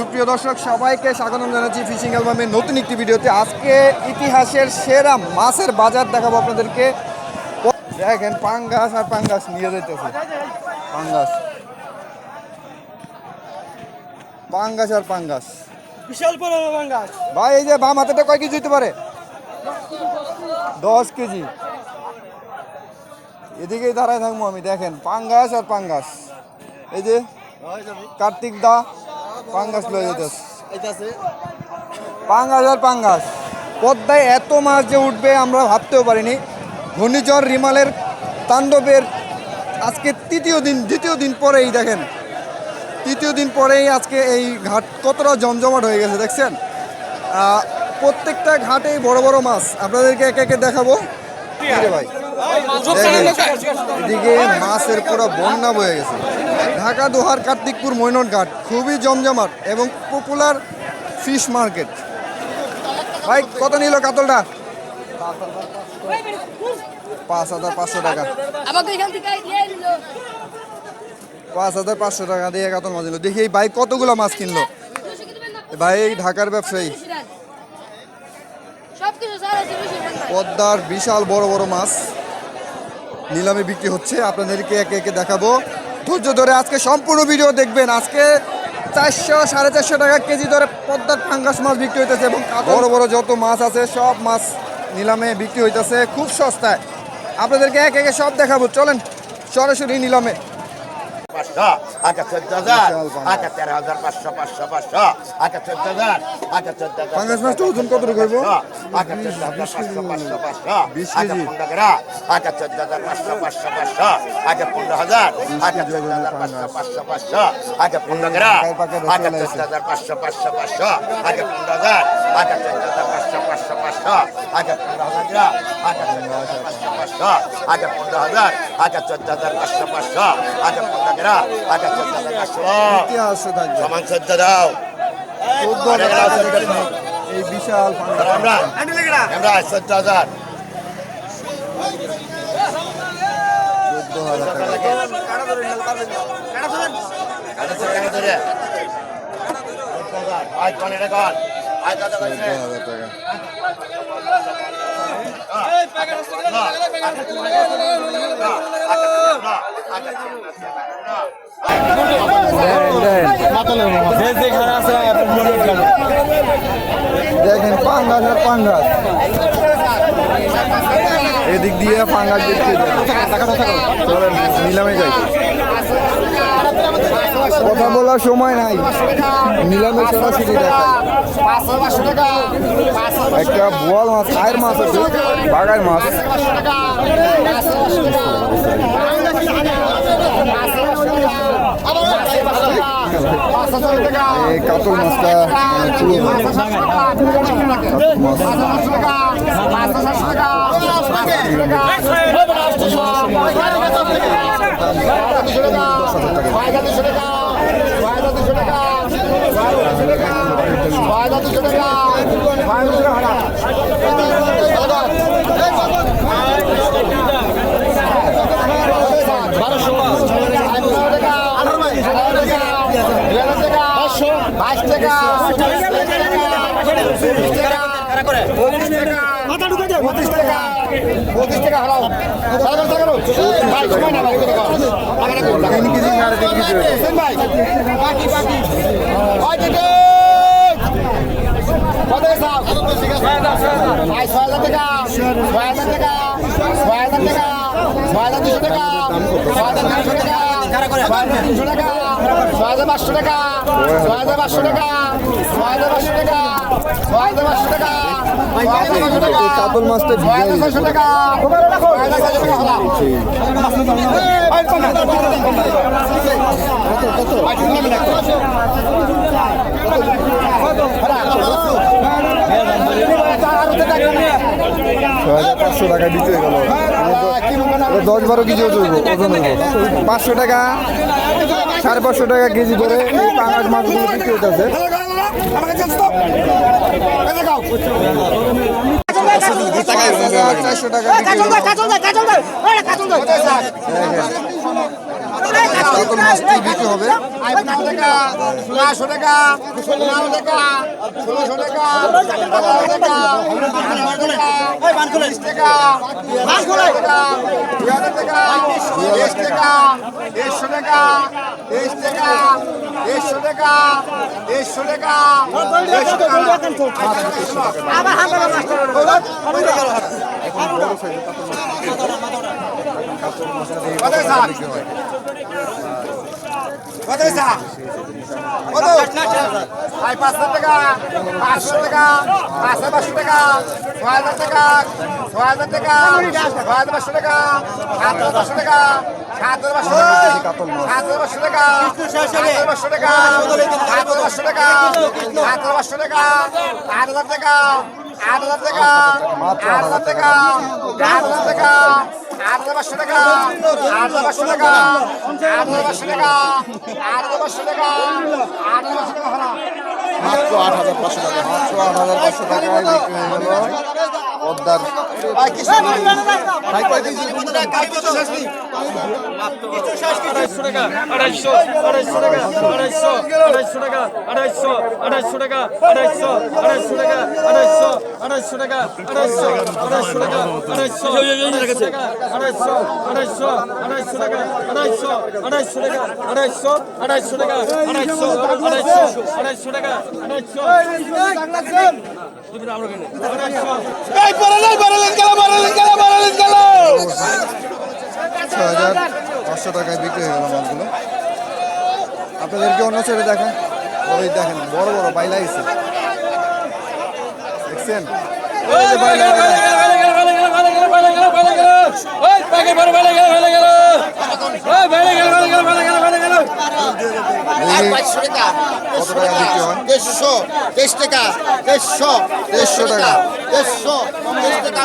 সুপ্রিয় দর্শক, সবাইকে স্বাগতম জানাচ্ছি ফিশিং অ্যালবামের নতুন একটি ভিডিওতে। আজকে ইতিহাসের সেরা মাছের বাজার দেখাবো আপনাদেরকে। দেখেন, পাঙ্গাস আর পাঙ্গাস নিয়ে যাইতেছে। পাঙ্গাস। পাঙ্গাস আর পাঙ্গাস। বিশাল বড় বাঙ্গাস ভাই এই যে বাম হাতেটা কয় কেজি হতে পারে? দশ কেজি। এদিকেই দাঁড়ায় থাকব আমি দেখেন পাঙ্গাস আর পাঙ্গাস। এই যে কার্তিক দা পাঙ্গাস লয়ে যেতেছে পাঙ্গাস আর পাঙ্গাস। পদ্মায় এত মাছ যে উঠবে আমরা ভাবতেও পারিনি। ঘূর্ণিঝড় রিমালের তাণ্ডবের আজকে তৃতীয় দিন দ্বিতীয় দিন পরেই দেখেন তৃতীয় দিন পরেই আজকে এই ঘাট কতটা জমজমাট হয়ে গেছে, দেখছেন? প্রত্যেকটা ঘাটেই বড় বড় মাছ। আপনাদেরকে একে একে দেখাবো। ভাই? এদিকে মাছের পুরো বন্যা বয়ে গেছে। ঢাকা, দোহার, কার্তিকপুর মৈনট ঘাট খুবই জমজমাট এবং পপুলার ফিশ মার্কেট ভাই, কত নিল কাতলটা? পাঁচ হাজার পাঁচশো টাকা আমাকে এখান থেকে দিয়ে নিল পাঁচ হাজার পাঁচশো টাকা দিয়ে কাতল মাছ নিল। দেখি এই ভাই কতগুলো মাছ কিনলো? ভাই ঢাকার ব্যবসায়ী। পদ্মার বিশাল বড় বড় মাছ নিলামে বিক্রি হচ্ছে। আপনাদেরকে একে একে দেখাবো। ধৈর্য ধরে আজকে সম্পূর্ণ ভিডিও দেখবেন। আজকে চারশো সাড়ে চারশো টাকা কেজি ধরে পদ্মার ফাঙ্গাস মাছ বিক্রি হইতেছে এবং বড় বড় যত মাছ আছে সব মাছ নিলামে বিক্রি হইতেছে খুব সস্তায়। আপনাদেরকে একে একে সব দেখাবো। চলেন সরাসরি নিলামে। পাঁচশো আচ্ছা চোদ্দ হাজার। আচ্ছা তেরো হাজার পাঁচশো পাঁচশো পাঁচশো আচ্ছা চোদ্দ হাজার আচ্ছা চোদ্দ হাজার পাঙ্গাস মাছটা ওজন কতটুকু হইব? আচ্ছা চোদ্দ হাজার পাঁচশো পাঁচশো পাঁচশো কেজি। পনেরো গ্রা আচ্ছা চোদ্দ হাজার পাঁচশো পাঁচশো পাঁচশো আচ্ছা পনেরো হাজার কেজি চোদ্দ হাজার পাঁচশো। পাঁচশো পাঁচশো আচ্ছা পনেরো গ্রা লাগছে। চোদ্দ হাজার পাঁচশো পাঁচশো পাঁচশো আচ্ছা পনেরো হাজার হাজার পাঁচশো পাঁচশো পাঁচশো আচ্ছা পনেরো হাজার আচ্ছা চোদ্দ হাজার পাঁচশো পাঁচশো আচ্ছা পনেরো হাজার আচ্ছা চোদ্দ হাজার পাঁচশো পাঁচশো আচ্ছা পনেরো গ্রা আচ্ছা চোদ্দ হাজার পাঁচশো সমান চোদ্দ দাও হাজার এই বিশাল আমরা আমরা চোদ্দ হাজার হাজার আজ পনেরো কর দেখেন পাঙ্গাস আর পাঙ্গাস এদিক দিয়ে পাঙ্গাস দেখতে নিলামে যাই। কথা বলার সময় নাই। নিলামে সরাসরি একটা বোয়াল মাছ আয়ের মাছ আছে, বাগার মাছ। এই কাতল মাছটা মানে টাকা টাকা টাকা তিন কেজি সাড়ে তিন কেজি হয়েছে। পাঁচশো টাকা? ছয় হাজার পাঁচশো টাকা। ছয় হাজার পাঁচশো টাকা। ছয় হাজার পাঁচশো টাকা। ছয় হাজার পাঁচশো টাকা কাতল মাছটা ছয় হাজার ছয়শো টাকা ছয় হাজার ছয়শো টাকা হলাম ছয় হাজার পাঁচশো টাকা হয়ে গেল। দশ বারো কেজি ওজন ওজন পাঁচশো টাকা সাড়ে পাঁচশো টাকা কেজি করে পাঁচ পাঙাশ মাছগুলো বিক্রি হতেছে চারশো টাকা কাতল মাছটি বিক্রি হবে ষোলোশো টাকা পনেরো টাকা ষোলোশো টাকা দেড়শো টাকা দেড়শো টাকা দেড়শো দেড়শো টাকা বিক্রি হয় কত পয়সা কত ভাই ছয় হাজার টাকা ছয় হাজার টাকা ছয় হাজার পাঁচশো টাকা সাত হাজার টাকা সাত হাজার টাকা সাত হাজার পাঁচশো টাকা আট হাজার পাঁচশো টাকা আট হাজার পাঁচশো টাকা আট হাজার পাঁচশো টাকা আট হাজার পাঁচশো টাকা আট হাজার পাঁচশো টাকা মাত্র আট হাজার পাঁচশো টাকা মাত্র আট হাজার পাঁচশো টাকায় বিক্রি হয়ে গেল পদ্মার আড়াইশো টাকা আড়াইশো আড়াইশো টাকা আড়াইশো আড়াইশো টাকা আড়াইশো আড়াইশো টাকা আড়াইশো আড়াইশো টাকা আড়াইশো আড়াইশো টাকা আড়াইশো আড়াইশো টাকা আড়াইশো টাকা আড়াইশো আড়াইশো আড়াইশো টাকা আড়াইশো আড়াইশো টাকা আড়াইশো আড়াইশো টাকা আড়াইশো আড়াইশো আড়াইশো টাকা আড়াইশো হাজার পাঁচশো টাকায় বিক্রি হয়ে গেল মাছগুলো আপনাদেরকে অন্য ছেড়ে দেখেন ওই দেখেন বড় বড় বাইলা গেছে দেখছেন কত টাকা বিক্রি হয় দেড়শো তেইশ টাকা দেড়শো দেড়শো টাকা দেড়শো তেইশ টাকা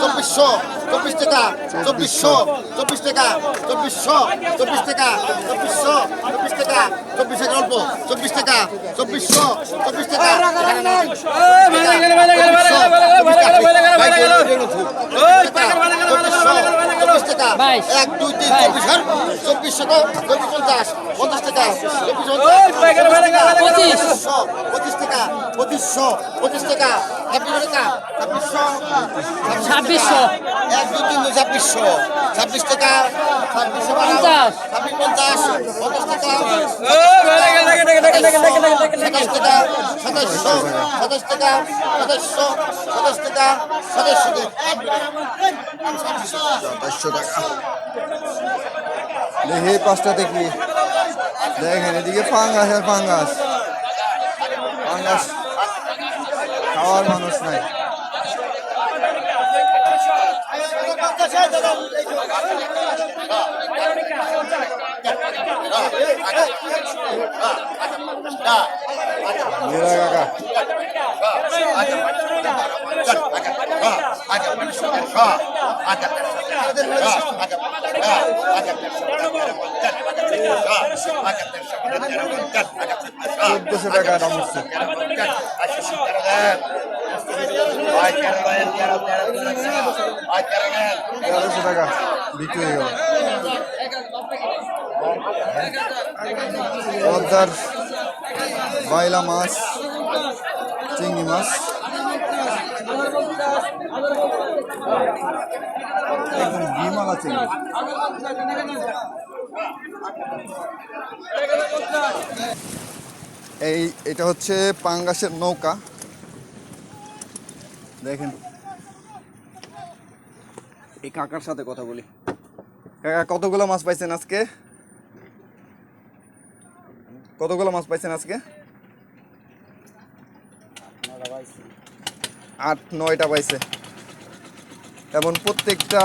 চব্বিশশো চব্বিশ টাকা চব্বিশশো চব্বিশ টাকা চব্বিশশো চব্বিশ টাকা চব্বিশশো চব্বিশ টাকা চব্বিশ টাকা অল্প চব্বিশ টাকা চব্বিশশো চব্বিশ টাকা চব্বিশ টাকা এক দুই তিন চব্বিশ হার চব্বিশ টাকা চব্বিশ পঞ্চাশ পঞ্চাশ টাকা চব্বিশ পঁচিশশো পঁচিশ টাকা পঁচিশশো পঁচিশ টাকা ছাব্বিশ টাকা ছাব্বিশশো ছাব্বিশশো এক দুই তিন ছাব্বিশশো ছাব্বিশ টাকা ছাব্বিশশো পঞ্চাশ। ছাব্বিশ পঞ্চাশ পঞ্চাশ টাকা সাতাশ টাকা সাতাশশো সাতাশ টাকা সাতাশশো সাতাশ টাকা সাতাশশো সাতাশশো টাকা। দেখি এই পাঁচটা দেখি। দেখেন এদিকে পাঙ্গাস আর পাঙ্গাস পাঙ্গাস খাওয়ার মানুষ নাই। মেরা কাকা চোদ্দশো টাকা। দাম হচ্ছে তেরোশো টাকা। বিক্রি হয়ে গেল। পদ্মার বাইলা মাছ চিংড়ি মাছ। একদম বিমালা চিংড়ি। এই এটা হচ্ছে পাঙ্গাসের নৌকা। দেখেন। এই কাকার সাথে কথা বলি। কাকা কতগুলো মাছ পাইছেন আজকে? কতগুলো মাছ পাইছেন আজকে? আট নয়টা পাইছে। এমন প্রত্যেকটা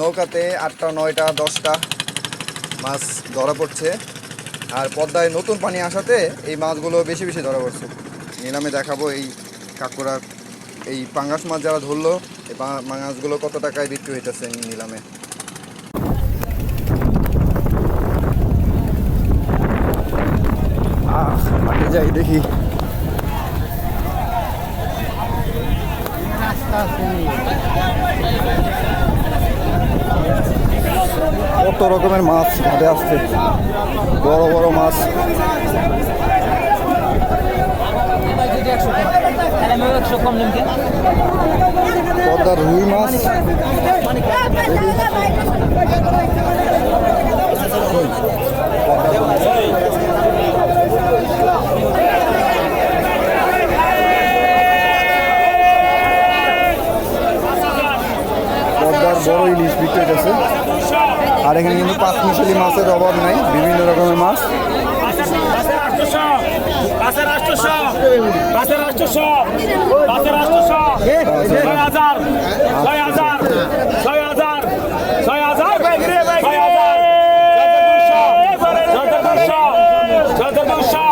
নৌকাতে আটটা নয়টা দশটা মাছ ধরা পড়ছে। আর পদ্মায় নতুন পানি আসাতে এই মাছগুলো বেশি বেশি ধরা পড়ছে। নিলামে দেখাবো এই কাকুরা এই পাঙ্গাস মাছ যারা ধরলো এই পাঙ্গাসগুলো কত টাকায় বিক্রি হইতেছে নিলামে। যাই দেখি। কত রকমের মাছ ঘাটে আসছে। বড় বড় মাছ। পদ্মার রুই মাছ পদ্মার বড় ইলিশ বিক্রি হইতেছে আর এখানে কিন্তু পাঁচ মিশালি মাছের অভাব নাই বিভিন্ন রকমের মাছ ছয় আটশোশো পাঁচের আটশোশো পাঁচের আটশোশো ছয় হাজার ছয় হাজার ছয় হাজার ছয় হাজার ছয় হাজার ছয় দুশো ছয় দুশো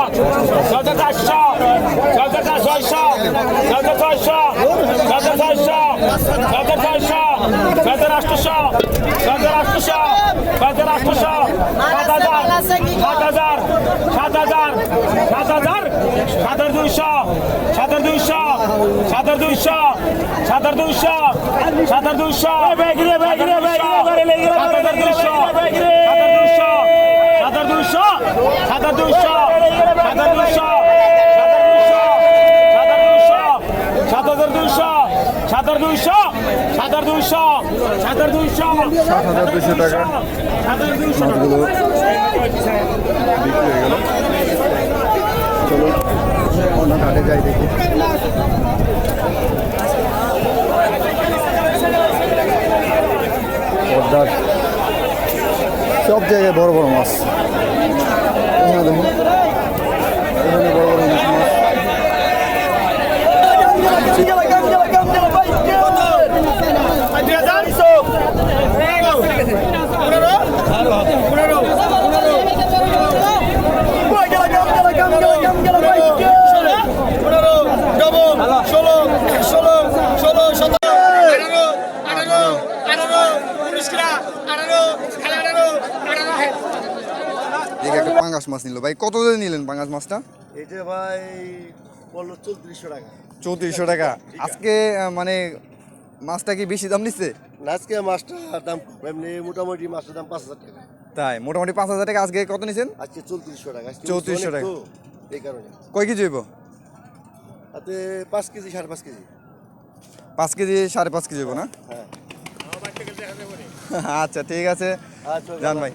ছয় চারশো ছয় ছয়শো ছয় ছয়শো ছয় ছয়শো ছয় ছয়শো ছয় আটশোশো ছয় আটশোশো ছয় সাত হাজার সাত হাজার সাত হাজার সাত হাজার সাত হাজার দুইশো সাত হাজার দুইশো সাত হাজার দুইশো সাত হাজার দুইশো সাত হাজার দুইশো সাত হাজার দুইশো সাত হাজার দুইশো সাত হাজার দুইশো সাত হাজার দুইশো সাত হাজার দুইশো সাত হাজার দুইশো সাত হাজার দুইশো সাত হাজার দুইশো সাত হাজার দুশো টাকা। মাছগুলো বিক্রি হয়ে গেল চলো অন্য ঘাটে যাই দেখি পদ্মার সব জায়গায় বড় বড় মাছ এখানে দেখুন এখানে বড় বড় ইলিশ মাছ দেখি একটা পাঙ্গাস মাছ নিল ভাই কত দিয়ে নিলেন পাঙ্গাস মাছটা এটা ভাই বলল চৌত্রিশশো টাকা। আজকে মানে মাছটা কি বেশি দাম নিচ্ছে? আজকে মাছটার দাম এমনি মোটামুটি মাছটার দাম পাঁচ হাজার টাকা। তাই মোটামুটি পাঁচ হাজার টাকা। আজকে কত নিছেন? আজকে চৌত্রিশশো টাকা। চৌত্রিশশো টাকা। এই কারণে। কয় কেজি হইব? তাতে পাঁচ কেজি সাড়ে পাঁচ কেজি। পাঁচ কেজি সাড়ে পাঁচ কেজি হইব না? হ্যাঁ। আচ্ছা ঠিক আছে। আচ্ছা যান ভাই।